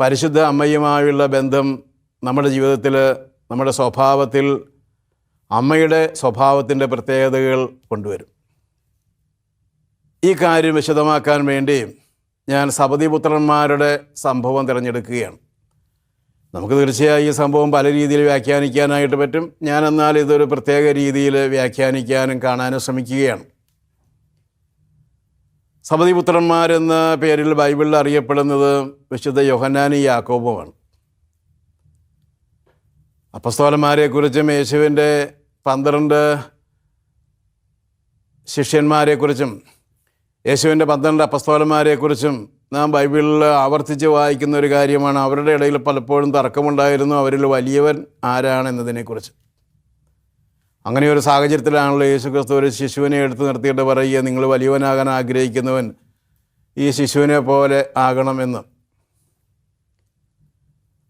പരിശുദ്ധ അമ്മയുമായുള്ള ബന്ധം നമ്മുടെ ജീവിതത്തിൽ നമ്മുടെ സ്വഭാവത്തിൽ അമ്മയുടെ സ്വഭാവത്തിന്റെ പ്രത്യേകതകൾ കൊണ്ടുവരും. ഈ കാര്യം വിശദമാക്കാൻ വേണ്ടി ഞാൻ സപതിപുത്രന്മാരുടെ സംഭവം തിരഞ്ഞെടുക്കുകയാണ്. നമുക്ക് തീർച്ചയായും ഈ സംഭവം പല രീതിയിൽ വ്യാഖ്യാനിക്കാനായിട്ട് പറ്റും. ഞാൻ എന്നാൽ ഇതൊരു പ്രത്യേക രീതിയിൽ വ്യാഖ്യാനിക്കാനും കാണാനും ശ്രമിക്കുകയാണ്. സപതിപുത്രന്മാരെന്ന പേരിൽ ബൈബിളിൽ അറിയപ്പെടുന്നത് വിശുദ്ധ യോഹനാനി യാക്കോബുമാണ്. അപ്പസ്തോലന്മാരെക്കുറിച്ചും യേശുവിന്റെ പന്ത്രണ്ട് ശിഷ്യന്മാരെക്കുറിച്ചും യേശുവിന്റെ പന്ത്രണ്ട് അപ്പസ്തോലന്മാരെക്കുറിച്ചും നാം ബൈബിളിൽ ആവർത്തിച്ച് വായിക്കുന്ന ഒരു കാര്യമാണ്. അവരുടെ ഇടയിൽ പലപ്പോഴും തർക്കമുണ്ടായിരുന്നു. അവരിൽ വലിയവൻ ആരാണ് എന്നതിനെക്കുറിച്ച്. അങ്ങനെ ഒരു സാഹചര്യത്തിലാണല്ലോ യേശു ക്രിസ്തു ഒരു ശിശുവിനെ എടുത്തു നിർത്തിയിട്ട് പറയുക നിങ്ങൾ വലിയവനാകാൻ ആഗ്രഹിക്കുന്നവൻ ഈ ശിശുവിനെ പോലെ ആകണമെന്ന്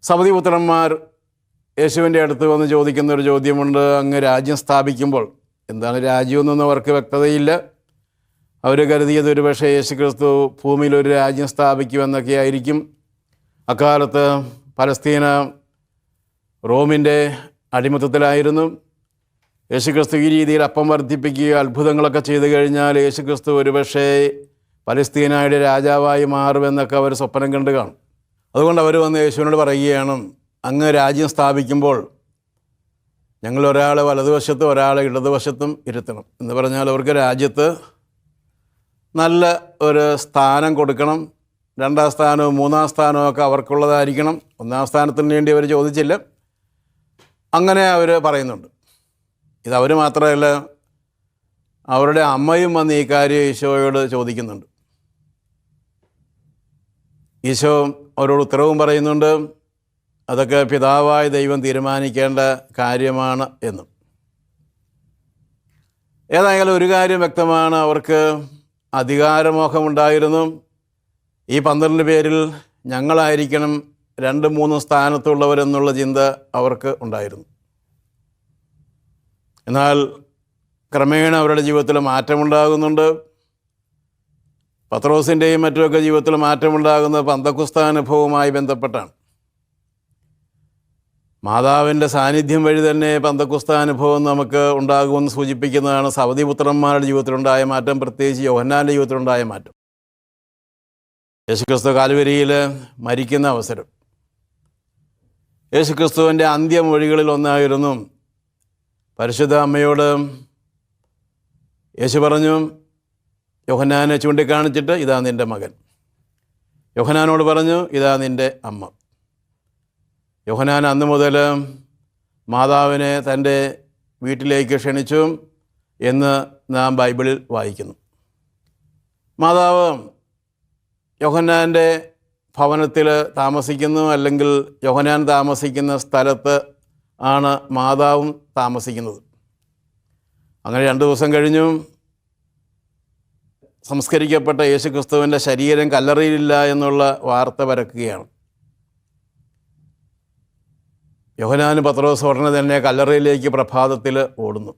സവതിപുത്രന്മാർ യേശുവിന്റെ അടുത്ത് വന്ന് ചോദിക്കുന്ന ഒരു ചോദ്യമുണ്ട് അങ്ങ് രാജ്യം സ്ഥാപിക്കുമ്പോൾ എന്താണ് രാജ്യമെന്നൊന്നും അവർക്ക് വ്യക്തതയില്ല. അവർ കരുതിയത് ഒരു പക്ഷേ യേശു ക്രിസ്തു ഭൂമിയിൽ ഒരു രാജ്യം സ്ഥാപിക്കുമെന്നൊക്കെ ആയിരിക്കും. അക്കാലത്ത് പലസ്തീന റോമിന്റെ അടിമത്തത്തിലായിരുന്നു. യേശുക്രിസ്തു ഈ രീതിയിൽ അപ്പം വർദ്ധിപ്പിക്കുകയോ അത്ഭുതങ്ങളൊക്കെ ചെയ്തു കഴിഞ്ഞാൽ യേശുക്രിസ്തു ഒരുപക്ഷേ പലസ്തീനായുടെ രാജാവായി മാറുമെന്നൊക്കെ അവർ സ്വപ്നം കണ്ടു കാണും. അതുകൊണ്ട് അവർ വന്ന് യേശുവിനോട് പറയുകയാണ് അങ്ങ് രാജ്യം സ്ഥാപിക്കുമ്പോൾ ഞങ്ങൾ ഒരാളെ വലതുവശത്തും ഒരാളെ ഇടതുവശത്തും ഇരുത്തണം. എന്ന് പറഞ്ഞാൽ അവർക്ക് രാജ്യത്ത് നല്ല ഒരു സ്ഥാനം കൊടുക്കണം. രണ്ടാം സ്ഥാനവും മൂന്നാം സ്ഥാനവും ഒക്കെ അവർക്കുള്ളതായിരിക്കണം. ഒന്നാം സ്ഥാനത്തിന് വേണ്ടി അവർ ചോദിച്ചില്ല. അങ്ങനെ അവർ പറയുന്നുണ്ട്. ഇത് അവർ മാത്രമല്ല അവരുടെ അമ്മയും വന്ന് ഈ കാര്യം ഈശോയോട് ചോദിക്കുന്നുണ്ട്. ഈശോ അവരോട് ഉത്തരവും പറയുന്നുണ്ട് അതൊക്കെ പിതാവായ ദൈവം തീരുമാനിക്കേണ്ട കാര്യമാണ് എന്നും. ഏതായാലും ഒരു കാര്യം വ്യക്തമാണ് അവർക്ക് അധികാരമോഹമുണ്ടായിരുന്നു. ഈ പന്ത്രണ്ട് പേരിൽ ഞങ്ങളായിരിക്കണം രണ്ട് മൂന്ന് സ്ഥാനത്തുള്ളവരെന്നുള്ള ചിന്ത അവർക്ക് ഉണ്ടായിരുന്നു. എന്നാൽ ക്രമേണ അവരുടെ ജീവിതത്തിൽ മാറ്റമുണ്ടാകുന്നുണ്ട്. പത്രോസിന്റെയും മറ്റുമൊക്കെ ജീവിതത്തിൽ മാറ്റമുണ്ടാകുന്നത് പന്തക്കുസ്താനുഭവവുമായി ബന്ധപ്പെട്ടാണ്. മാതാവിന്റെ സാന്നിധ്യം വഴി തന്നെ പന്തക്കുസ്താനുഭവം നമുക്ക് ഉണ്ടാകുമെന്ന് സൂചിപ്പിക്കുന്നതാണ് സവതിപുത്രന്മാരുടെ ജീവിതത്തിലുണ്ടായ മാറ്റം പ്രത്യേകിച്ച് യോഹന്നാന്റെ ജീവിതത്തിലുണ്ടായ മാറ്റം. യേശുക്രിസ്തു കാൽവരിയിൽ മരിക്കുന്ന അവസരം. യേശുക്രിസ്തുവിന്റെ അന്ത്യമൊഴികളിൽ ഒന്നായിരുന്നു പരിശുദ്ധ അമ്മയോട് യേശു പറഞ്ഞു യോഹനാനെ ചൂണ്ടിക്കാണിച്ചിട്ട് ഇതാ നിന്റെ മകൻ. യോഹനാനോട് പറഞ്ഞു ഇതാ നിന്റെ അമ്മ. യോഹനാൻ അന്ന് മുതൽ മാതാവിനെ തന്റെ വീട്ടിലേക്ക് ക്ഷണിച്ചു എന്ന് നാം ബൈബിളിൽ വായിക്കുന്നു. മാതാവ് യോഹന്നാന്റെ ഭവനത്തിൽ താമസിക്കുന്നു അല്ലെങ്കിൽ യോഹനാൻ താമസിക്കുന്ന സ്ഥലത്ത് ആണ് മാതാവും താമസിക്കുന്നത്. അങ്ങനെ രണ്ട് ദിവസം കഴിഞ്ഞു സംസ്കരിക്കപ്പെട്ട യേശുക്രിസ്തുവിന്റെ ശരീരം കല്ലറിയിലില്ല എന്നുള്ള വാർത്ത പരക്കുകയാണ്. യോഹനാന് പത്രോസ് ഉടനെ തന്നെ കല്ലറയിലേക്ക് പ്രഭാതത്തിൽ ഓടുന്നു.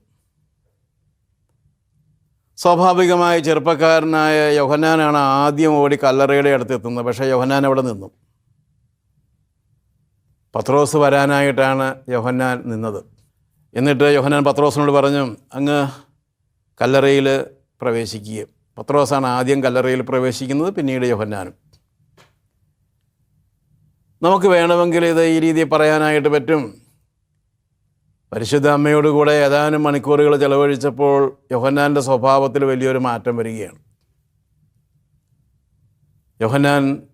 സ്വാഭാവികമായി ചെറുപ്പക്കാരനായ യോഹനാനാണ് ആദ്യം ഓടി കല്ലറയുടെ അടുത്ത് എത്തുന്നത് പക്ഷേ യോഹനാൻ അവിടെ നിന്നു. പത്രോസ് വരാനായിട്ടാണ് യോഹന്നാൻ നിന്നത്. എന്നിട്ട് യോഹന്നാൻ പത്രോസിനോട് പറഞ്ഞു അങ്ങ് കല്ലറയിൽ പ്രവേശിക്കുക പത്രോസാണ് ആദ്യം കല്ലറയിൽ പ്രവേശിക്കുന്നത് പിന്നീട് യോഹന്നാനും. നമുക്ക് വേണമെങ്കിൽ ഇത് ഈ രീതിയിൽ പറയാനായിട്ട് പറ്റും. പരിശുദ്ധ അമ്മയോട് കൂടെ ഏതാനും മണിക്കൂറുകൾ ചെലവഴിച്ചപ്പോൾ യോഹന്നാന്റെ സ്വഭാവത്തിൽ വലിയൊരു മാറ്റം വരികയാണ്. യോഹന്നാൻ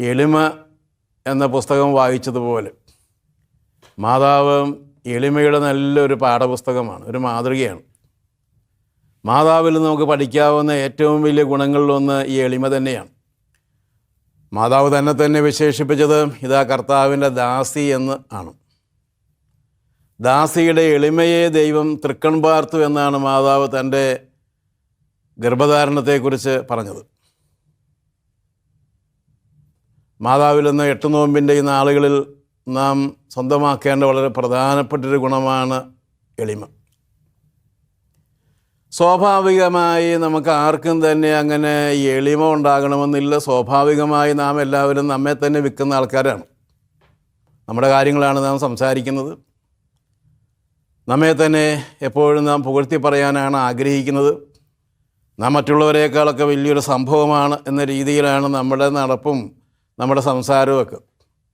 എളിമ എന്ന പുസ്തകം വായിച്ചതുപോലെ. മാതാവ് എളിമയുടെ നല്ലൊരു പാഠപുസ്തകമാണ് ഒരു മാതൃകയാണ്. മാതാവിൽ നിന്ന് നമുക്ക് പഠിക്കാവുന്ന ഏറ്റവും വലിയ ഗുണങ്ങളിലൊന്ന് ഈ എളിമ തന്നെയാണ്. മാതാവ് തന്നെ തന്നെ വിശേഷിപ്പിച്ചത് ഇതാ കർത്താവിന്റെ ദാസി എന്ന് ആണ്. ദാസിയുടെ എളിമയെ ദൈവം തൃക്കൺ പാർത്തു എന്നാണ് മാതാവ് തന്റെ ഗർഭധാരണത്തെക്കുറിച്ച് പറഞ്ഞത്. മാതാവിൽ നിന്ന് എട്ട് നോമ്പിന്റെ ഈ നാളുകളിൽ നാം സ്വന്തമാക്കേണ്ട വളരെ പ്രധാനപ്പെട്ടൊരു ഗുണമാണ് എളിമ. സ്വാഭാവികമായി നമുക്ക് ആർക്കും തന്നെ അങ്ങനെ എളിമ ഉണ്ടാകണമെന്നില്ല. സ്വാഭാവികമായി നാം എല്ലാവരും നമ്മെ തന്നെ വിൽക്കുന്ന ആൾക്കാരാണ്. നമ്മുടെ കാര്യങ്ങളാണ് നാം സംസാരിക്കുന്നത്. നമ്മെ തന്നെ എപ്പോഴും നാം പുകഴ്ത്തി പറയാനാണ് ആഗ്രഹിക്കുന്നത്. നാം മറ്റുള്ളവരെക്കാളൊക്കെ വലിയൊരു സംഭവമാണ് എന്ന രീതിയിലാണ് നമ്മുടെ നടപ്പും നമ്മുടെ സംസാരമൊക്കെ.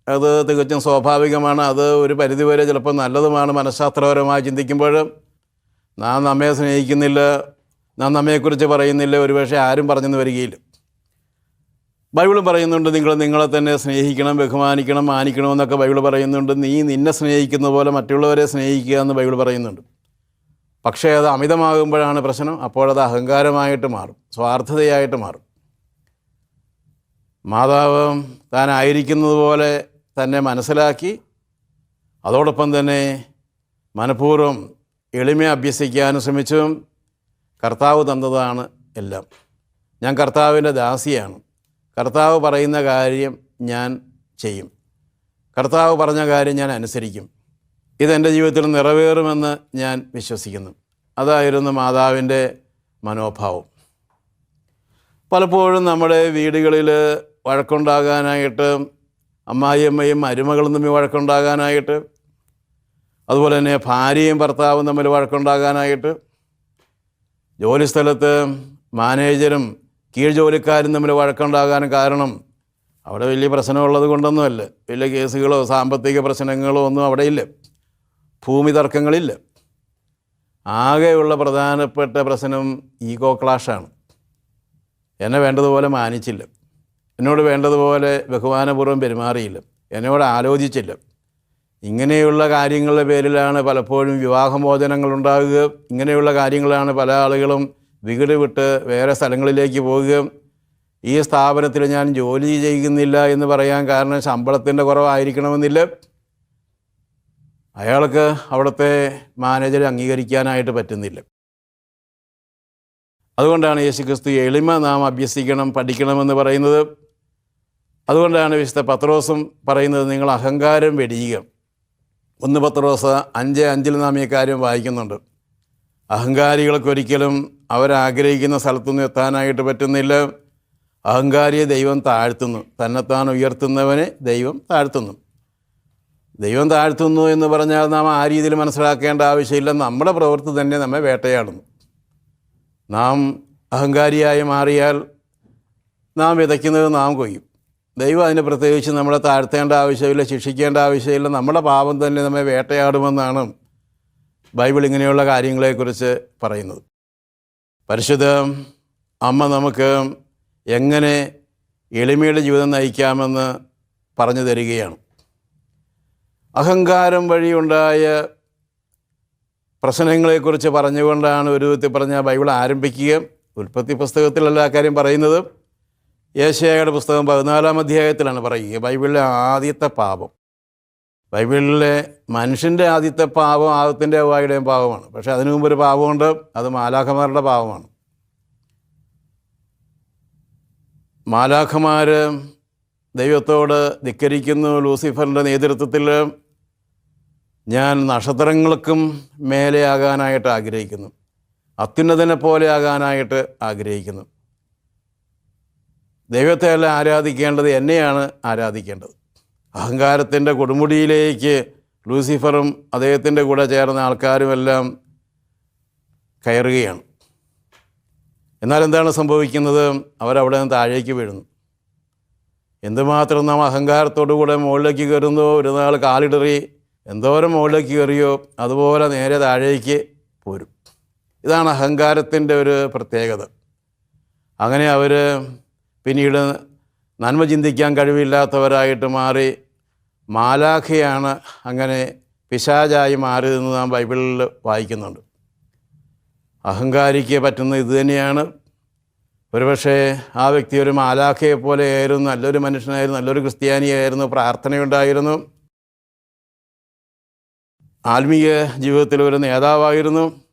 അത് തികച്ചും സ്വാഭാവികമാണ്. അത് ഒരു പരിധിവരെ ചിലപ്പോൾ നല്ലതുമാണ്. മനഃശാസ്ത്രപരമായി ചിന്തിക്കുമ്പോൾ നാം നമ്മെ സ്നേഹിക്കുന്നില്ല നാം നമ്മയെക്കുറിച്ച് പറയുന്നില്ല. ഒരുപക്ഷെ ആരും പറഞ്ഞെന്ന് വരികയില്ല. ബൈബിൾ പറയുന്നുണ്ട് നിങ്ങൾ നിങ്ങളെ തന്നെ സ്നേഹിക്കണം ബഹുമാനിക്കണം മാനിക്കണം എന്നൊക്കെ ബൈബിൾ പറയുന്നുണ്ട്. നീ നിന്നെ സ്നേഹിക്കുന്ന പോലെ മറ്റുള്ളവരെ സ്നേഹിക്കുക എന്ന് ബൈബിൾ പറയുന്നുണ്ട്. പക്ഷേ അത് അമിതമാകുമ്പോഴാണ് പ്രശ്നം. അപ്പോഴത് അഹങ്കാരമായിട്ട് മാറും സ്വാർത്ഥതയായിട്ട് മാറും. മാതാവ് താനായിരിക്കുന്നത് പോലെ തന്നെ മനസ്സിലാക്കി അതോടൊപ്പം തന്നെ മനഃപൂർവം എളിമ അഭ്യസിക്കാനും ശ്രമിച്ചും കർത്താവ് തന്നതാണ് എല്ലാം. ഞാൻ കർത്താവിന്റെ ദാസിയാണ്. കർത്താവ് പറയുന്ന കാര്യം ഞാൻ ചെയ്യും. കർത്താവ് പറഞ്ഞ കാര്യം ഞാൻ അനുസരിക്കും. ഇതെന്റെ ജീവിതത്തിൽ നിറവേറുമെന്ന് ഞാൻ വിശ്വസിക്കുന്നു. അതായിരുന്നു മാതാവിന്റെ മനോഭാവം. പലപ്പോഴും നമ്മുടെ വീടുകളിൽ വഴക്കുണ്ടാകാനായിട്ട് അമ്മായിയമ്മയും അരുമകളും തമ്മിൽ വഴക്കുണ്ടാകാനായിട്ട് അതുപോലെ തന്നെ ഭാര്യയും ഭർത്താവും തമ്മിൽ വഴക്കുണ്ടാകാനായിട്ട് ജോലിസ്ഥലത്ത് മാനേജരും കീഴ് ജോലിക്കാരും തമ്മിൽ വഴക്കുണ്ടാകാൻ കാരണം അവിടെ വലിയ പ്രശ്നമുള്ളത് കൊണ്ടൊന്നുമല്ല. വലിയ കേസുകളോ സാമ്പത്തിക പ്രശ്നങ്ങളോ ഒന്നും അവിടെ ഇല്ല. ഭൂമി തർക്കങ്ങളില്ല. ആകെയുള്ള പ്രധാനപ്പെട്ട പ്രശ്നം ഈഗോ ക്ലാഷാണ്. എന്നെ വേണ്ടതുപോലെ മാനിച്ചില്ല. എന്നോട് വേണ്ടതുപോലെ ബഹുമാനപൂർവം പെരുമാറിയില്ല. എന്നോട് ആലോചിച്ചില്ല. ഇങ്ങനെയുള്ള കാര്യങ്ങളുടെ പേരിലാണ് പലപ്പോഴും വിവാഹമോചനങ്ങൾ ഉണ്ടാകുക. ഇങ്ങനെയുള്ള കാര്യങ്ങളാണ് പല ആളുകളും വീട് വിട്ട് വേറെ സ്ഥലങ്ങളിലേക്ക് പോവുകയും ഈ സ്ഥാപനത്തിൽ ഞാൻ ജോലി ചെയ്യുന്നില്ല എന്ന് പറയാൻ കാരണം ശമ്പളത്തിന്റെ കുറവായിരിക്കണമെന്നില്ല. അയാൾക്ക് അവിടുത്തെ മാനേജറെ അംഗീകരിക്കാനായിട്ട് പറ്റുന്നില്ല. അതുകൊണ്ടാണ് യേശുക്രിസ്തു എളിമ നാം അഭ്യസിക്കണം പഠിക്കണമെന്ന് പറയുന്നത്. അതുകൊണ്ടാണ് വിശുദ്ധ പത്രോസും പറയുന്നത് നിങ്ങൾ അഹങ്കാരം വെടിയുക. ഒന്ന് പത്രോസ് അഞ്ച് അഞ്ചിൽ നാം ഈ കാര്യം വായിക്കുന്നുണ്ട്. അഹങ്കാരികൾക്കൊരിക്കലും അവരാഗ്രഹിക്കുന്ന സ്ഥലത്തുനിന്ന് എത്താനായിട്ട് പറ്റുന്നില്ല. അഹങ്കാരിയെ ദൈവം താഴ്ത്തുന്നു. തന്നെത്താൻ ഉയർത്തുന്നവനെ ദൈവം താഴ്ത്തുന്നു. ദൈവം താഴ്ത്തുന്നു എന്ന് പറഞ്ഞാൽ നാം ആ രീതിയിൽ മനസ്സിലാക്കേണ്ട ആവശ്യമില്ല. നമ്മുടെ പ്രവൃത്തി തന്നെ നമ്മെ വേട്ടയാടുന്നു. നാം അഹങ്കാരിയായി മാറിയാൽ നാം വിതയ്ക്കുന്നത് നാം കൊയ്യും. ദൈവം അതിന് പ്രത്യേകിച്ച് നമ്മളെ താഴ്ത്തേണ്ട ആവശ്യമില്ല ശിക്ഷിക്കേണ്ട ആവശ്യമില്ല. നമ്മുടെ പാപം തന്നെ നമ്മെ വേട്ടയാടുമെന്നാണ് ബൈബിൾ ഇങ്ങനെയുള്ള കാര്യങ്ങളെക്കുറിച്ച് പറയുന്നത്. പരിശുദ്ധ അമ്മ നമുക്ക് എങ്ങനെ എളിമയുടെ ജീവിതം നയിക്കാമെന്ന് പറഞ്ഞു തരികയാണ്. അഹങ്കാരം വഴിയുണ്ടായ പ്രശ്നങ്ങളെക്കുറിച്ച് പറഞ്ഞുകൊണ്ടാണ് ഒരു വിധത്തിൽ പറഞ്ഞ ബൈബിൾ ആരംഭിക്കുക ഉൽപ്പത്തി പുസ്തകത്തിലല്ല കാര്യം പറയുന്നത്. യേശയുടെ പുസ്തകം പതിനാലാം അധ്യായത്തിലാണ് പറയുക. ബൈബിളിലെ ആദ്യത്തെ പാപം. ബൈബിളിലെ മനുഷ്യന്റെ ആദ്യത്തെ പാപം ആദത്തിന്റെ വായുടെയും പാപമാണ്. പക്ഷേ അതിനു മുമ്പ് ഒരു പാപമുണ്ട്. അത് മാലാഖമാരുടെ പാപമാണ്. മാലാഖമാർ ദൈവത്തോട് ധിക്കരിക്കുന്നു. ലൂസിഫറിന്റെ നേതൃത്വത്തിൽ ഞാൻ നക്ഷത്രങ്ങൾക്കും മേലെയാകാനായിട്ട് ആഗ്രഹിക്കുന്നു. അത്യുന്നതനെ പോലെ ആകാനായിട്ട് ആഗ്രഹിക്കുന്നു. ദൈവത്തെ അല്ല ആരാധിക്കേണ്ടത് എന്നെയാണ് ആരാധിക്കേണ്ടത്. അഹങ്കാരത്തിന്റെ കൊടുമുടിയിലേക്ക് ലൂസിഫറും അദ്ദേഹത്തിന്റെ കൂടെ ചേർന്ന ആൾക്കാരുമെല്ലാം കയറുകയാണ്. എന്നാൽ എന്താണ് സംഭവിക്കുന്നത്? അവരവിടെ നിന്ന് താഴേക്ക് വീഴുന്നു. എന്തുമാത്രം നാം അഹങ്കാരത്തോടു കൂടെ മുകളിലേക്ക് കയറുന്നോ? ഒരു നാൾ കാലിടറി എന്തോരം മുകളിലേക്ക് കയറിയോ? അതുപോലെ നേരെ താഴേക്ക് പോരും. ഇതാണ് അഹങ്കാരത്തിന്റെ ഒരു പ്രത്യേകത. അങ്ങനെ അവർ പിന്നീട് നന്മ ചിന്തിക്കാൻ കഴിവില്ലാത്തവരായിട്ട് മാറി മാലാഖയാണ് അങ്ങനെ പിശാചായി മാറിയതെന്ന് നാം ബൈബിളിൽ വായിക്കുന്നുണ്ട്. അഹങ്കാരിക്ക് പറ്റുന്ന ഇത് തന്നെയാണ്. ഒരുപക്ഷെ ആ വ്യക്തി ഒരു മാലാഖയെ പോലെയായിരുന്നു നല്ലൊരു മനുഷ്യനായിരുന്നു നല്ലൊരു ക്രിസ്ത്യാനിയായിരുന്നു പ്രാർത്ഥനയുണ്ടായിരുന്നു. ആത്മീയ ജീവിതത്തിൽ ഒരു നേതാവായിരുന്നു.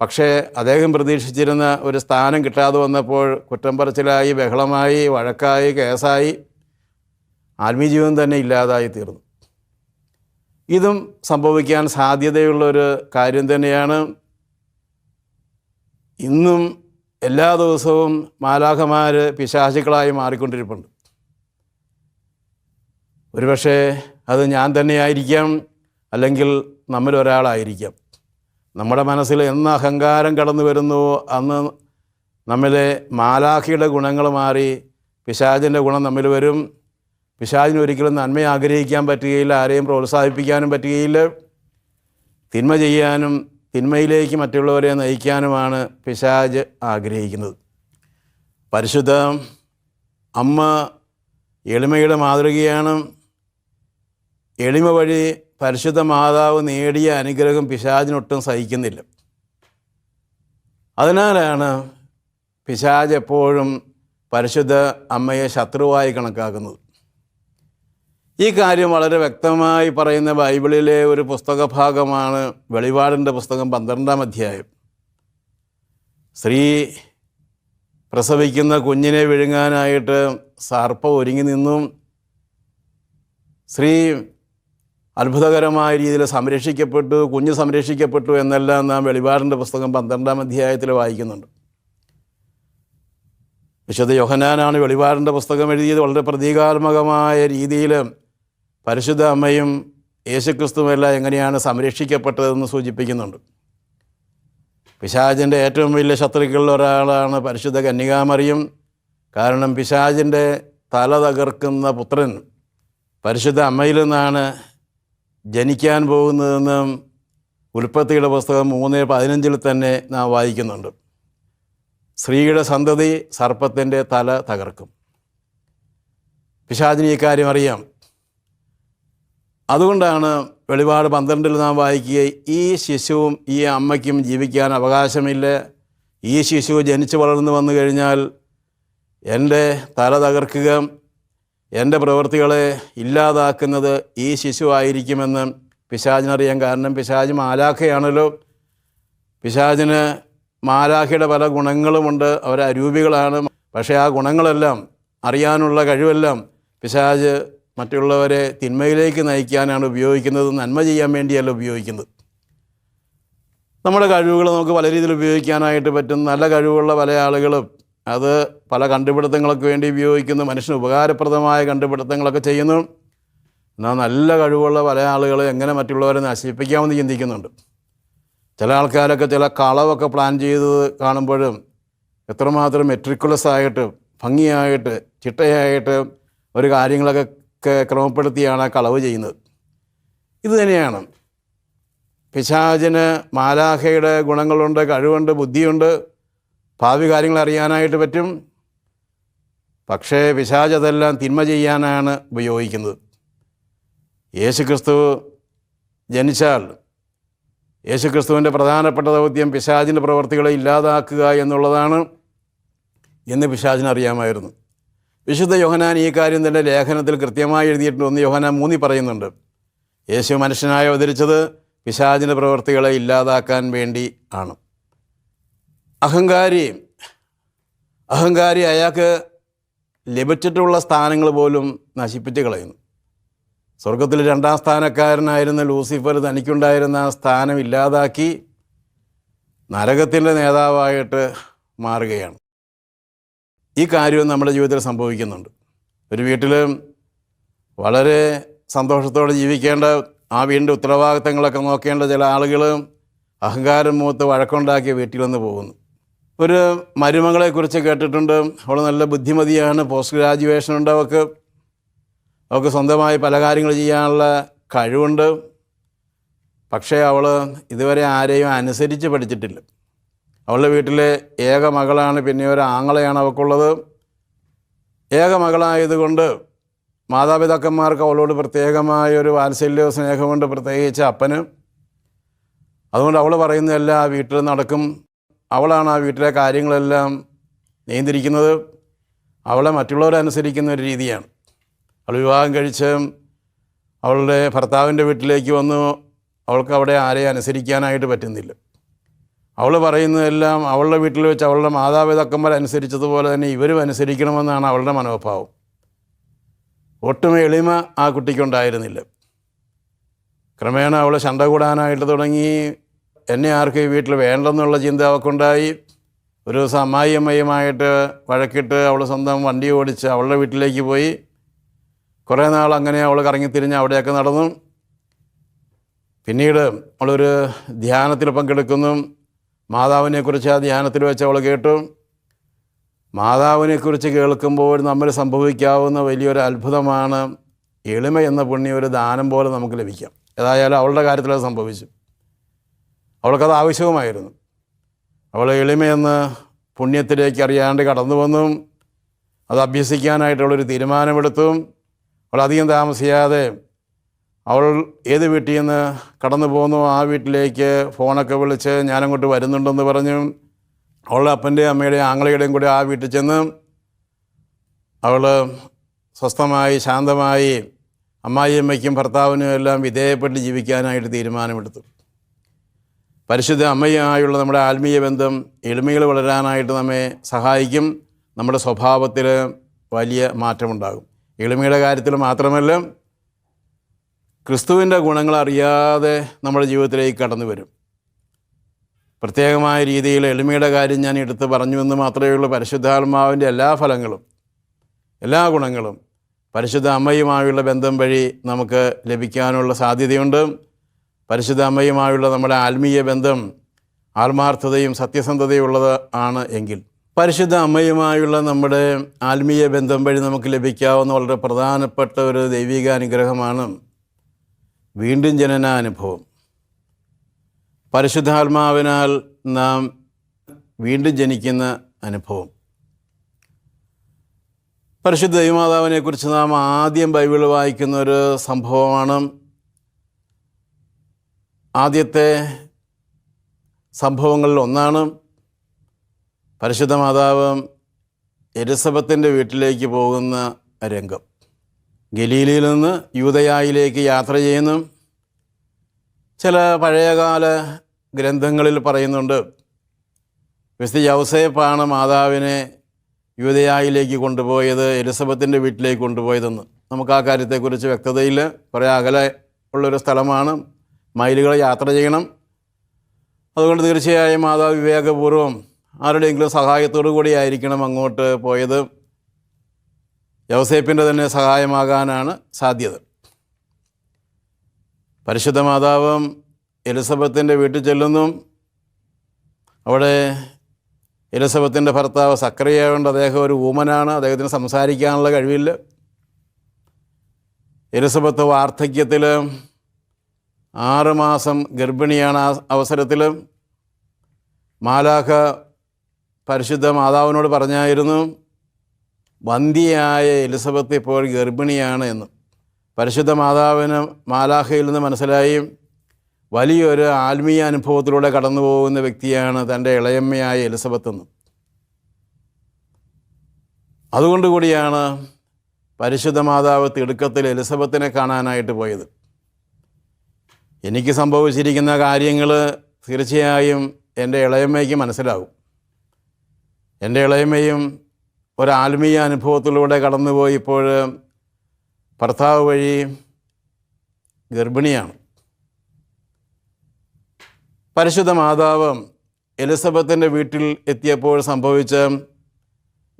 പക്ഷേ അദ്ദേഹം പ്രതീക്ഷിച്ചിരുന്ന ഒരു സ്ഥാനം കിട്ടാതെ വന്നപ്പോൾ കുറ്റം പറച്ചിലായി ബഹളമായി വഴക്കായി കേസായി ആത്മീയ ജീവിതം തന്നെ ഇല്ലാതായി തീർന്നു. ഇതും സംഭവിക്കാൻ സാധ്യതയുള്ളൊരു കാര്യം തന്നെയാണ്. ഇന്നും എല്ലാ ദിവസവും മാലാഖമാർ പിശാചുക്കളായി മാറിക്കൊണ്ടിരിപ്പുണ്ട്. ഒരുപക്ഷെ അത് ഞാൻ തന്നെയായിരിക്കാം അല്ലെങ്കിൽ നമ്മിൽ ഒരാളായിരിക്കാം നമ്മുടെ മനസ്സിൽ എന്ന് അഹങ്കാരം കടന്നു വരുന്നുവോ അന്ന് നമ്മിലെ മാലാഖിയുടെ ഗുണങ്ങൾ മാറി പിശാചിന്റെ ഗുണം നമ്മിൽ വരും. പിശാചിന് ഒരിക്കലും നന്മ ആഗ്രഹിക്കാൻ പറ്റുകയില്ല ആരെയും പ്രോത്സാഹിപ്പിക്കാനും പറ്റുകയില്ല. തിന്മ ചെയ്യാനും തിന്മയിലേക്ക് മറ്റുള്ളവരെ നയിക്കാനുമാണ് പിശാജ് ആഗ്രഹിക്കുന്നത്. പരിശുദ്ധ അമ്മ എളിമയുടെ മാതൃകയാണ്. എളിമ വഴി പരിശുദ്ധ മാതാവ് നേടിയ അനുഗ്രഹം പിശാചിനൊട്ടും സഹിക്കുന്നില്ല. അതിനാലാണ് പിശാജ് എപ്പോഴും പരിശുദ്ധ അമ്മയെ ശത്രുവായി കണക്കാക്കുന്നത്. ഈ കാര്യം വളരെ വ്യക്തമായി പറയുന്ന ബൈബിളിലെ ഒരു പുസ്തക ഭാഗമാണ് വെളിപാടിന്റെ പുസ്തകം പന്ത്രണ്ടാം അധ്യായം. സ്ത്രീ പ്രസവിക്കുന്ന കുഞ്ഞിനെ വിഴുങ്ങാനായിട്ട് സർപ്പം ഒരുങ്ങി നിന്നും സ്ത്രീ അത്ഭുതകരമായ രീതിയിൽ സംരക്ഷിക്കപ്പെട്ടു കുഞ്ഞ് സംരക്ഷിക്കപ്പെട്ടു എന്നെല്ലാം നാം വെളിപാടിന്റെ പുസ്തകം പന്ത്രണ്ടാം അധ്യായത്തിൽ വായിക്കുന്നുണ്ട്. വിശുദ്ധ യോഹനാനാണ് വെളിപാടിന്റെ പുസ്തകം എഴുതിയത്. വളരെ പ്രതീകാത്മകമായ രീതിയിൽ പരിശുദ്ധ അമ്മയും യേശുക്രിസ്തുവെല്ലാം എങ്ങനെയാണ് സംരക്ഷിക്കപ്പെട്ടതെന്ന് സൂചിപ്പിക്കുന്നുണ്ട്. പിശാചിന്റെ ഏറ്റവും വലിയ ശത്രുക്കളിൽ ഒരാളാണ് പരിശുദ്ധ കന്യകാമറിയും. കാരണം പിശാചിന്റെ തല തകർക്കുന്ന പുത്രൻ പരിശുദ്ധ അമ്മയിൽ നിന്നാണ് ജനിക്കാൻ പോകുന്നതെന്ന് ഉൽപ്പത്തിയുടെ പുസ്തകം മൂന്ന് പതിനഞ്ചിൽ തന്നെ നാം വായിക്കുന്നുണ്ട്. സ്ത്രീയുടെ സന്തതി സർപ്പത്തിന്റെ തല തകർക്കും. പിശാചിന് ഈ കാര്യം അറിയാം. അതുകൊണ്ടാണ് വെളിപാട് പന്ത്രണ്ടിൽ നാം വായിക്കുക ഈ ശിശുവും ഈ അമ്മയ്ക്കും ജീവിക്കാൻ അവകാശമില്ല. ഈ ശിശു ജനിച്ചു വളർന്നു വന്നു കഴിഞ്ഞാൽ എന്റെ തല തകർക്കുക എന്റെ പ്രവൃത്തികളെ ഇല്ലാതാക്കുന്നത് ഈ ശിശു ആയിരിക്കുമെന്ന് പിശാചിനറിയാൻ കാരണം പിശാജ് മാലാഖയാണല്ലോ. പിശാചിന് മാലാഖയുടെ പല ഗുണങ്ങളുമുണ്ട്. അവർ അരൂപികളാണ്. പക്ഷേ ആ ഗുണങ്ങളെല്ലാം അറിയാനുള്ള കഴിവെല്ലാം പിശാജ് മറ്റുള്ളവരെ തിന്മയിലേക്ക് നയിക്കാനാണ് ഉപയോഗിക്കുന്നത്. നന്മ ചെയ്യാൻ വേണ്ടിയല്ല ഉപയോഗിക്കുന്നത്. നമ്മുടെ കഴിവുകൾ നമുക്ക് പല രീതിയിൽ ഉപയോഗിക്കാനായിട്ട് പറ്റും. നല്ല കഴിവുള്ള പല ആളുകളും അത് പല കണ്ടുപിടുത്തങ്ങൾക്ക് വേണ്ടി ഉപയോഗിക്കുന്നു മനുഷ്യന് ഉപകാരപ്രദമായ കണ്ടുപിടുത്തങ്ങളൊക്കെ ചെയ്യുന്നു. എന്നാൽ നല്ല കഴിവുള്ള പല ആളുകൾ എങ്ങനെ മറ്റുള്ളവരെ നശിപ്പിക്കാമെന്ന് ചിന്തിക്കുന്നുണ്ട്. ചില ആൾക്കാരൊക്കെ ചില കളവൊക്കെ പ്ലാൻ ചെയ്തത് കാണുമ്പോഴും എത്രമാത്രം മെട്രിക്കുലസ് ആയിട്ട് ഭംഗിയായിട്ട് ചിട്ടയായിട്ട് ഒരു കാര്യങ്ങളൊക്കെ ക്രമപ്പെടുത്തിയാണ് ആ കളവ് ചെയ്യുന്നത്. ഇത് തന്നെയാണ്. പിശാചിന് മാലാഖയുടെ ഗുണങ്ങളുണ്ട് കഴിവുണ്ട് ബുദ്ധിയുണ്ട്. ഭാവി കാര്യങ്ങൾ അറിയാനായിട്ട് പറ്റും. പക്ഷേ പിശാജ് തിന്മ ചെയ്യാനാണ് ഉപയോഗിക്കുന്നത്. യേശുക്രിസ്തു ജനിച്ചാൽ യേശുക്രിസ്തുവിന്റെ പ്രധാനപ്പെട്ട ദൗത്യം പിശാചിന്റെ പ്രവർത്തികളെ ഇല്ലാതാക്കുക എന്നുള്ളതാണ് എന്ന് പിശാചിന് അറിയാമായിരുന്നു വിശുദ്ധ യോഹനാൻ ഈ കാര്യം തന്നെ ലേഖനത്തിൽ കൃത്യമായി എഴുതിയിട്ടുണ്ട് ഒന്ന് യോഹനാൻ മൂന്നി പറയുന്നുണ്ട്. യേശു മനുഷ്യനായി അവതരിച്ചത് പിശാചിന്റെ പ്രവർത്തികളെ ഇല്ലാതാക്കാൻ വേണ്ടി ആണ്. അഹങ്കാരി അഹങ്കാരി അയാൾക്ക് ലഭിച്ചിട്ടുള്ള സ്ഥാനങ്ങൾ പോലും നശിപ്പിച്ച് കളയുന്നു. സ്വർഗത്തിൽ രണ്ടാം സ്ഥാനക്കാരനായിരുന്ന ലൂസിഫർ തനിക്കുണ്ടായിരുന്ന ആ സ്ഥാനം ഇല്ലാതാക്കി നരകത്തിന്റെ നേതാവായിട്ട് മാറുകയാണ്. ഈ കാര്യവും നമ്മുടെ ജീവിതത്തിൽ സംഭവിക്കുന്നുണ്ട്. ഒരു വീട്ടിൽ വളരെ സന്തോഷത്തോടെ ജീവിക്കേണ്ട ആ വീടിന്റെ ഉത്തരവാദിത്തങ്ങളൊക്കെ നോക്കേണ്ട ചില ആളുകൾ അഹങ്കാരം മൂത്ത് വഴക്കുണ്ടാക്കിയ വീട്ടിൽ നിന്ന് പോകുന്നു. ഒരു മരുമകളെക്കുറിച്ച് കേട്ടിട്ടുണ്ട്. അവൾ നല്ല ബുദ്ധിമതിയാണ്. പോസ്റ്റ് ഗ്രാജുവേഷൻ ഉണ്ട് അവൾക്ക് അവൾക്ക് സ്വന്തമായി പല കാര്യങ്ങൾ ചെയ്യാനുള്ള കഴിവുണ്ട്. പക്ഷേ അവൾ ഇതുവരെ ആരെയും അനുസരിച്ച് പഠിച്ചിട്ടില്ല. അവളുടെ വീട്ടിലെ ഏക മകളാണ് പിന്നെ ഒരു ആങ്ങളെയാണ് അവൾക്കുള്ളത് ഏക മകളായതുകൊണ്ട് മാതാപിതാക്കന്മാർക്ക് അവളോട് പ്രത്യേകമായ ഒരു വാത്സല്യവും സ്നേഹമുണ്ട് പ്രത്യേകിച്ച് അപ്പന്. അതുകൊണ്ട് അവൾ പറയുന്നതെല്ലാം വീട്ടിൽ നടക്കും. അവളാണ് ആ വീട്ടിലെ കാര്യങ്ങളെല്ലാം നിയന്ത്രിക്കുന്നത് അവളെ മറ്റുള്ളവരനുസരിക്കുന്ന ഒരു രീതിയാണ്. അവൾ വിവാഹം കഴിച്ച് അവളുടെ ഭർത്താവിന്റെ വീട്ടിലേക്ക് വന്ന് അവൾക്ക് അവിടെ ആരെയും അനുസരിക്കാനായിട്ട് പറ്റുന്നില്ല. അവൾ പറയുന്നതെല്ലാം അവളുടെ വീട്ടിൽ വെച്ച് അവളുടെ മാതാപിതാക്കന്മാർ അനുസരിച്ചതുപോലെ തന്നെ ഇവരും അനുസരിക്കണമെന്നാണ് അവളുടെ മനോഭാവം. ഒട്ടും എളിമ ആ കുട്ടിക്കുണ്ടായിരുന്നില്ല. ക്രമേണ അവൾ ശണ്ട കൂടാനായിട്ട് തുടങ്ങി. എന്നെ ആർക്കും ഈ വീട്ടിൽ വേണ്ടെന്നുള്ള ചിന്ത അവൾക്കുണ്ടായി ഒരു ദിവസം അമ്മായിയമ്മയുമായിട്ട് വഴക്കിട്ട് അവൾ സ്വന്തം വണ്ടി ഓടിച്ച് അവളുടെ വീട്ടിലേക്ക് പോയി. കുറേ നാൾ അങ്ങനെ അവൾ കറങ്ങിത്തിരിഞ്ഞ് അവിടെയൊക്കെ നടന്നു. പിന്നീട് അവളൊരു ധ്യാനത്തിൽ പങ്കെടുക്കുന്നു. മാതാവിനെക്കുറിച്ച് ആ ധ്യാനത്തിൽ വെച്ച് അവൾ കേട്ടു. മാതാവിനെക്കുറിച്ച് കേൾക്കുമ്പോൾ നമ്മൾ സംഭവിക്കാവുന്ന വലിയൊരു അത്ഭുതമാണ് എളിമ എന്ന പുണ്യം ഒരു ദാനം പോലെ നമുക്ക് ലഭിക്കാം. ഏതായാലും അവളുടെ കാര്യത്തിൽ അത് സംഭവിച്ചു. അവൾക്കത് ആവശ്യവുമായിരുന്നു. അവൾ എളിമയെന്ന് പുണ്യത്തിലേക്ക് അറിയാണ്ട് കടന്നു വന്നും അത് അഭ്യസിക്കാനായിട്ടുള്ളൊരു തീരുമാനമെടുത്തും അവൾ അധികം താമസിയാതെ അവൾ ഏത് വീട്ടിൽ നിന്ന് കടന്നു പോകുന്നു ആ വീട്ടിലേക്ക് ഫോണൊക്കെ വിളിച്ച് ഞാനങ്ങോട്ട് വരുന്നുണ്ടെന്ന് പറഞ്ഞു അവളുടെ അപ്പന്റെയും അമ്മയുടെയും ആങ്ങളയുടെയും കൂടെ ആ വീട്ടിൽ ചെന്ന് അവൾ സ്വസ്ഥമായി ശാന്തമായി അമ്മായിയമ്മയ്ക്കും ഭർത്താവിനും എല്ലാം വിധേയപ്പെട്ട് ജീവിക്കാനായിട്ട് തീരുമാനമെടുത്തു. പരിശുദ്ധ അമ്മയുമായുള്ള നമ്മുടെ ആത്മീയ ബന്ധം എളിമയിൽ വളരാനായിട്ട് നമ്മെ സഹായിക്കും. നമ്മുടെ സ്വഭാവത്തിൽ വലിയ മാറ്റമുണ്ടാകും. എളിമയുടെ കാര്യത്തിൽ മാത്രമല്ല ക്രിസ്തുവിന്റെ ഗുണങ്ങൾ അറിയാതെ നമ്മുടെ ജീവിതത്തിലേക്ക് കടന്നു വരും. പ്രത്യേകമായ രീതിയിൽ എളിമയുടെ കാര്യം ഞാൻ എടുത്ത് പറഞ്ഞു എന്ന് മാത്രമേ ഉള്ളൂ. പരിശുദ്ധാത്മാവിന്റെ എല്ലാ ഫലങ്ങളും എല്ലാ ഗുണങ്ങളും പരിശുദ്ധ അമ്മയുമായുള്ള ബന്ധം വഴി നമുക്ക് ലഭിക്കാനുള്ള സാധ്യതയുണ്ട്. പരിശുദ്ധ അമ്മയുമായുള്ള നമ്മുടെ ആത്മീയ ബന്ധം ആത്മാർത്ഥതയും സത്യസന്ധതയുള്ളത് ആണ് എങ്കിൽ പരിശുദ്ധ അമ്മയുമായുള്ള നമ്മുടെ ആത്മീയ ബന്ധം വഴി നമുക്ക് ലഭിക്കാവുന്ന വളരെ പ്രധാനപ്പെട്ട ഒരു ദൈവിക അനുഗ്രഹമാണ് വീണ്ടും ജനനാനുഭവം. പരിശുദ്ധാത്മാവിനാൽ നാം വീണ്ടും ജനിക്കുന്ന അനുഭവം. പരിശുദ്ധ ദൈവമാതാവിനെക്കുറിച്ച് നാം ആദ്യം ബൈബിൾ വായിക്കുന്ന ഒരു സംഭവമാണ് ആദ്യത്തെ സംഭവങ്ങളിൽ ഒന്നാണ് പരിശുദ്ധ മാതാവ് എരിസബത്തിന്റെ വീട്ടിലേക്ക് പോകുന്ന രംഗം. ഗലീലയിൽ നിന്ന് യൂതയായിലേക്ക് യാത്ര ചെയ്യുന്നു ചില പഴയകാല ഗ്രന്ഥങ്ങളിൽ പറയുന്നുണ്ട് വിശുദ്ധ യൗസേപ്പാണ് മാതാവിനെ യൂതയായിലേക്ക് കൊണ്ടുപോയത് എലിസബത്തിന്റെ വീട്ടിലേക്ക് കൊണ്ടുപോയതെന്ന്. നമുക്ക് ആ കാര്യത്തെക്കുറിച്ച് വ്യക്തതയില്ല. കുറേ അകലെ ഉള്ളൊരു സ്ഥലമാണ്. മൈലുകൾ യാത്ര ചെയ്യണം. അതുകൊണ്ട് തീർച്ചയായും മാതാവ് വിവേകപൂർവം ആരുടെയെങ്കിലും സഹായത്തോടു കൂടി ആയിരിക്കണം അങ്ങോട്ട് പോയത്. യൗസേപ്പിന്റെ തന്നെ സഹായമാകാനാണ് സാധ്യത. പരിശുദ്ധ മാതാവും എലിസബത്തിന്റെ വീട്ടിൽ ചെല്ലുന്നു. അവിടെ എലിസബത്തിന്റെ ഭർത്താവ് സക്രിയായതുകൊണ്ട് അദ്ദേഹം ഒരു ഊമനാണ് അദ്ദേഹത്തിന് സംസാരിക്കാനുള്ള കഴിവില്ല. എലിസബത്ത് വാർദ്ധക്യത്തിൽ ആറ് മാസം ഗർഭിണിയാണ് ആ അവസരത്തിൽ. മാലാഖ പരിശുദ്ധ മാതാവിനോട് പറഞ്ഞായിരുന്നു വന്ധ്യയായ എലിസബത്ത് ഇപ്പോൾ ഗർഭിണിയാണ് എന്ന്. പരിശുദ്ധ മാതാവിന് മാലാഖയിൽ നിന്ന് മനസ്സിലായി വലിയൊരു ആത്മീയ അനുഭവത്തിലൂടെ കടന്നു പോകുന്ന വ്യക്തിയാണ് തന്റെ ഇളയമ്മയായ എലിസബത്ത് എന്ന്. അതുകൊണ്ട് കൂടിയാണ് പരിശുദ്ധ മാതാവ് തിടുക്കത്തിൽ എലിസബത്തിനെ കാണാനായിട്ട് പോയത്. എനിക്ക് സംഭവിച്ചിരിക്കുന്ന കാര്യങ്ങൾ തീർച്ചയായും എന്റെ ഇളയമ്മയ്ക്ക് മനസ്സിലാകും. എന്റെ ഇളയമ്മയും ഒരാത്മീയ അനുഭവത്തിലൂടെ കടന്നുപോയി ഇപ്പോൾ ഭർത്താവ് വഴി ഗർഭിണിയാണ്. പരിശുദ്ധ മാതാവ് എലിസബത്തിന്റെ വീട്ടിൽ എത്തിയപ്പോൾ സംഭവിച്ച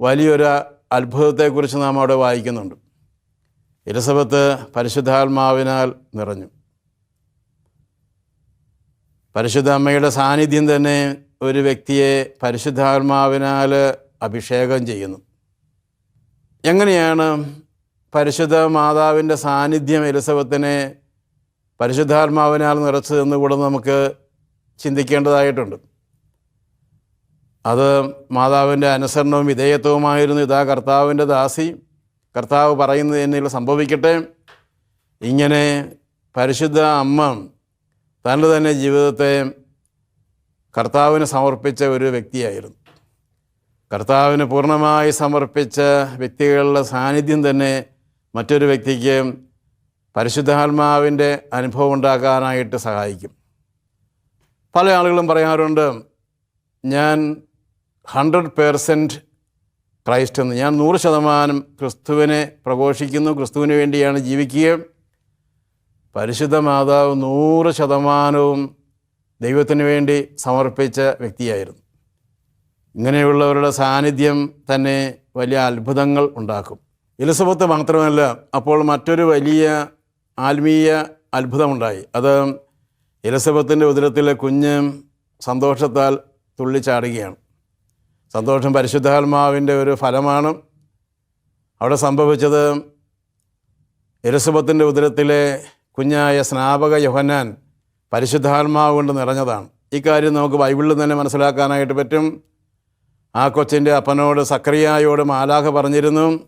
വലിയൊരു അത്ഭുതത്തെക്കുറിച്ച് നാം അവിടെ വായിക്കുന്നുണ്ട്. എലിസബത്ത് പരിശുദ്ധാത്മാവിനാൽ നിറഞ്ഞു. പരിശുദ്ധ അമ്മയുടെ സാന്നിധ്യം തന്നെ ഒരു വ്യക്തിയെ പരിശുദ്ധാത്മാവിനാൽ അഭിഷേകം ചെയ്യുന്നു. എങ്ങനെയാണ് പരിശുദ്ധ മാതാവിന്റെ സാന്നിധ്യം എലിസബത്തിനെ പരിശുദ്ധാത്മാവിനാൽ നിറച്ചതെന്ന് കൂടെ നമുക്ക് ചിന്തിക്കേണ്ടതായിട്ടുണ്ട്. അത് മാതാവിന്റെ അനുസരണവും വിധേയത്വവുമായിരുന്നു. ഇതാ കർത്താവിന്റെ ദാസി. കർത്താവ് പറയുന്നത് എന്നിൽ സംഭവിക്കട്ടെ. ഇങ്ങനെ പരിശുദ്ധ അമ്മ തന്റെ തന്നെ ജീവിതത്തെ കർത്താവിന് സമർപ്പിച്ച ഒരു വ്യക്തിയായിരുന്നു. കർത്താവിന് പൂർണമായി സമർപ്പിച്ച വ്യക്തികളുടെ സാന്നിധ്യം തന്നെ മറ്റൊരു വ്യക്തിക്ക് പരിശുദ്ധാത്മാവിന്റെ അനുഭവം ഉണ്ടാക്കാനായിട്ട് സഹായിക്കും. പല ആളുകളും പറയാറുണ്ട് ഞാൻ ഹൺഡ്രഡ് പേഴ്സന്റ് ക്രൈസ്റ്റ് എന്ന്. ഞാൻ നൂറ് ശതമാനം ക്രിസ്തുവിനെ പ്രഘോഷിക്കുന്നു ക്രിസ്തുവിന് വേണ്ടിയാണ് ജീവിക്കുക. പരിശുദ്ധ മാതാവ് നൂറ് ശതമാനവും ദൈവത്തിന് വേണ്ടി സമർപ്പിച്ച വ്യക്തിയായിരുന്നു. ഇങ്ങനെയുള്ളവരുടെ സാന്നിധ്യം തന്നെ വലിയ അത്ഭുതങ്ങൾ ഉണ്ടാക്കും. എലിസബത്ത് മാത്രമല്ല അപ്പോൾ മറ്റൊരു വലിയ ആത്മീയ അത്ഭുതമുണ്ടായി. അത് എലിസബത്തിന്റെ ഉദരത്തിലെ കുഞ്ഞ് സന്തോഷത്താൽ തുള്ളിച്ചാടുകയാണ്. സന്തോഷം പരിശുദ്ധാത്മാവിന്റെ ഒരു ഫലമാണ്. അവിടെ സംഭവിച്ചത് എലിസബത്തിന്റെ ഉദരത്തിലെ കുഞ്ഞായ സ്നാപക യോഹന്നാൻ പരിശുദ്ധാത്മാവ് കൊണ്ട് നിറഞ്ഞതാണ്. ഇക്കാര്യം കാര്യം നമുക്ക് ബൈബിളിൽ തന്നെ മനസ്സിലാക്കാനായിട്ട് പറ്റും. ആ കൊച്ചിന്റെ അപ്പനോട് സക്രിയായോട് മാലാഖ പറഞ്ഞിരുന്നു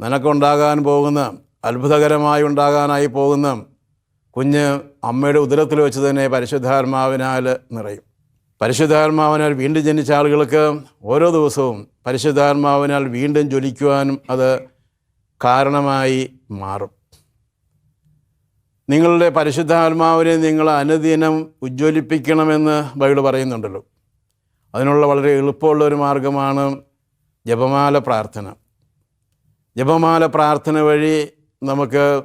നിനക്കുണ്ടാകാൻ പോകുന്ന അത്ഭുതകരമായി ഉണ്ടാകാനായി പോകുന്ന കുഞ്ഞ് അമ്മയുടെ ഉദരത്തിൽ വെച്ച് തന്നെ പരിശുദ്ധാത്മാവിനാൽ നിറയും. പരിശുദ്ധാത്മാവിനാൽ വീണ്ടും ജനിച്ച ആളുകൾക്ക് ഓരോ ദിവസവും പരിശുദ്ധാത്മാവിനാൽ വീണ്ടും ജ്വലിക്കുവാനും അത് കാരണമായി മാറും. നിങ്ങളുടെ പരിശുദ്ധാത്മാവിനെ നിങ്ങൾ അനുദിനം ഉജ്ജ്വലിപ്പിക്കണമെന്ന് ബൈബിൾ പറയുന്നുണ്ടല്ലോ. അതിനുള്ള വളരെ എളുപ്പമുള്ള ഒരു മാർഗമാണ് ജപമാല പ്രാർത്ഥന. ജപമാല പ്രാർത്ഥന വഴി നമുക്ക്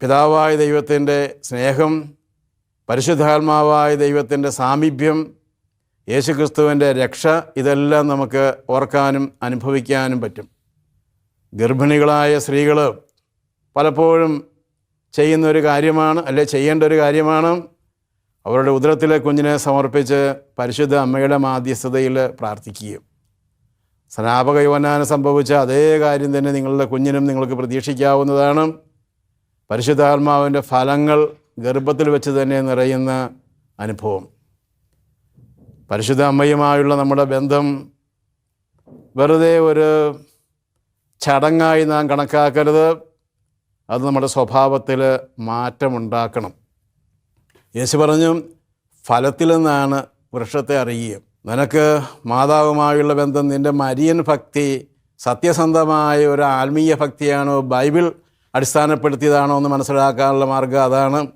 പിതാവായ ദൈവത്തിന്റെ സ്നേഹം പരിശുദ്ധാത്മാവായ ദൈവത്തിന്റെ സാമീപ്യം യേശുക്രിസ്തുവിന്റെ രക്ഷ ഇതെല്ലാം നമുക്ക് ഓർക്കാനും അനുഭവിക്കാനും പറ്റും. ഗർഭിണികളായ സ്ത്രീകൾ പലപ്പോഴും ചെയ്യുന്ന ഒരു കാര്യമാണ് അല്ലെ ചെയ്യേണ്ട ഒരു കാര്യമാണ്. അവരുടെ ഉദരത്തിലെ കുഞ്ഞിനെ സമർപ്പിച്ച് പരിശുദ്ധ അമ്മയുടെ മാധ്യസ്ഥതയിൽ പ്രാർത്ഥിക്കുകയും. സ്നാപക യോനാന സംഭവിച്ച അതേ കാര്യം തന്നെ നിങ്ങളുടെ കുഞ്ഞിനും നിങ്ങൾക്ക് പ്രതീക്ഷിക്കാവുന്നതാണ്. പരിശുദ്ധാത്മാവിന്റെ ഫലങ്ങൾ ഗർഭത്തിൽ വെച്ച് തന്നെ നിറയുന്ന അനുഭവം. പരിശുദ്ധ അമ്മയുമായുള്ള നമ്മുടെ ബന്ധം വെറുതെ ഒരു ചടങ്ങായി നാം കണക്കാക്കരുത്. അത് നമ്മുടെ സ്വഭാവത്തിൽ മാറ്റമുണ്ടാക്കണം. യേശു പറഞ്ഞു ഫലത്തിൽ നിന്നാണ് വൃക്ഷത്തെ അറിയുക. നിനക്ക് മാതാവുമായുള്ള ബന്ധം നിന്റെ മരിയൻ ഭക്തി സത്യസന്ധമായ ഒരു ആത്മീയ ഭക്തിയാണോ? ബൈബിൾ അടിസ്ഥാനപ്പെടുത്തിയതാണോ എന്ന് മനസ്സിലാക്കാനുള്ള മാർഗം അതാണ്.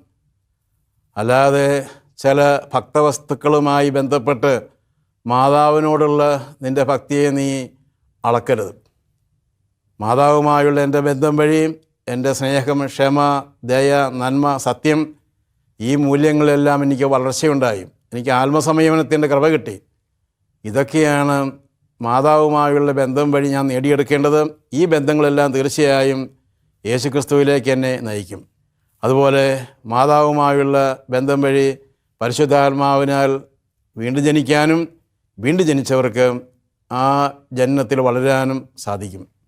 അല്ലാതെ ചില ഭക്തവസ്തുക്കളുമായി ബന്ധപ്പെട്ട് മാതാവിനോടുള്ള നിന്റെ ഭക്തിയെ നീ അളക്കരുത്. മാതാവുമായുള്ള എന്റെ ബന്ധം വഴി എന്റെ സ്നേഹം ക്ഷമ ദയ നന്മ സത്യം ഈ മൂല്യങ്ങളെല്ലാം എനിക്ക് വളർച്ചയുണ്ടായി. എനിക്ക് ആത്മസംയമനത്തിന്റെ കൃപ കിട്ടി. ഇതൊക്കെയാണ് മാതാവുമായുള്ള ബന്ധം വഴി ഞാൻ നേടിയെടുക്കേണ്ടത്. ഈ ബന്ധങ്ങളെല്ലാം തീർച്ചയായും യേശുക്രിസ്തുവിലേക്ക് എന്നെ നയിക്കും. അതുപോലെ മാതാവുമായുള്ള ബന്ധം വഴി പരിശുദ്ധാത്മാവിനാൽ വീണ്ടും ജനിക്കാനും വീണ്ടും ജനിച്ചവർക്ക് ആ ജനനത്തിൽ വളരാനും സാധിക്കും.